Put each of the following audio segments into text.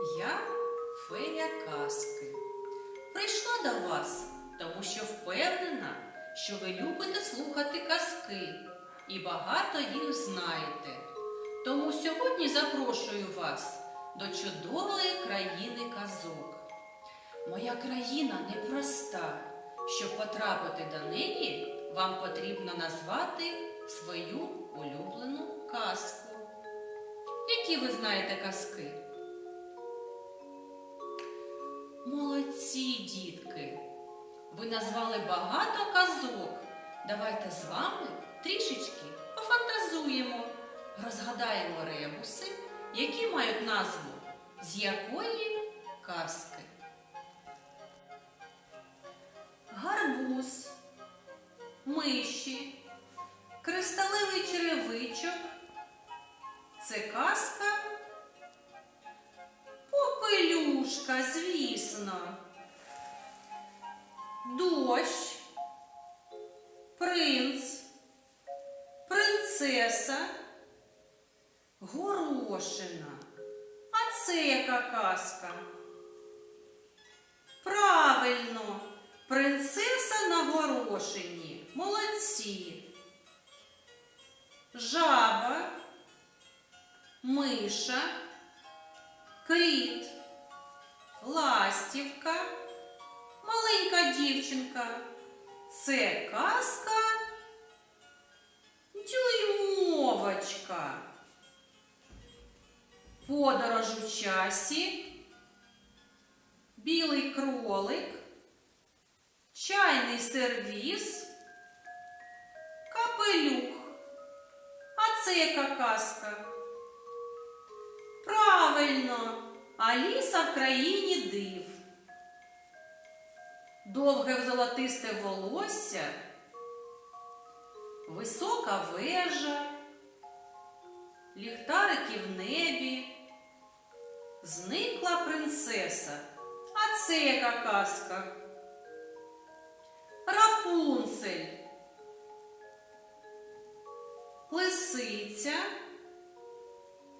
Я фея казки. Прийшла до вас, тому що впевнена, що ви любите слухати казки і багато їх знаєте. Тому сьогодні запрошую вас до чудової країни казок. Моя країна непроста. Щоб потрапити до неї, вам потрібно назвати свою улюблену казку. Які ви знаєте казки? Молодці, дітки! Ви назвали багато казок. Давайте з вами трішечки пофантазуємо, розгадаємо ребуси, які мають назву з якої казки. Гарбуз, миші, кристалевий черевичок. Це казка Попелюшка, звісно. Дощ, принц, принцеса, горошина. А це яка казка? Правильно, принцеса на горошині. Молодці. Жаба, миша, кріт, ластівка, маленька дівчинка. Це казка дюймовочка. Подорож у часі, білий кролик, чайний сервіз, капелюх. А це яка казка? Правильно, Аліса в країні див. Довге золотисте волосся, висока вежа, ліхтарики в небі, зникла принцеса. А це яка казка? Рапунцель, лисиця,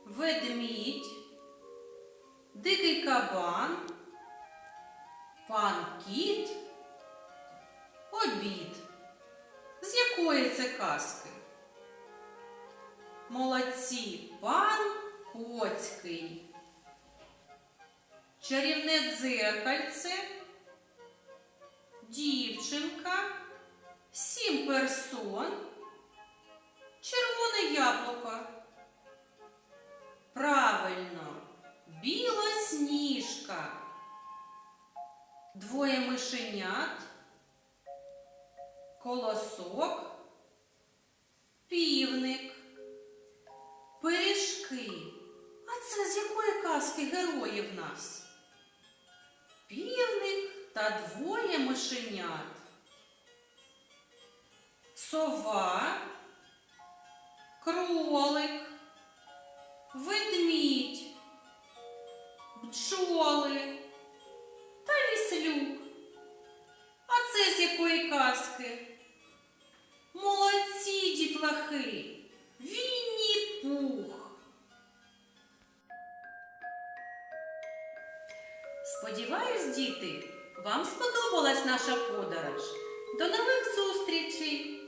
ведмідь, дикий пан кіт, обід. З якої це казки? Молодці, пан Коцький. Чарівне дзеркальце, дівчинка, сім персон, мишенят, колосок, півник, пиріжки. А це з якої казки герої в нас? Півник та двоє мишенят. Сова, кролик, ведмідь, бджоли та віслюк. Казки? Молодці, дітлахи, Вінні пух. Сподіваюсь, діти, вам сподобалась наша подорож. До нових зустрічей!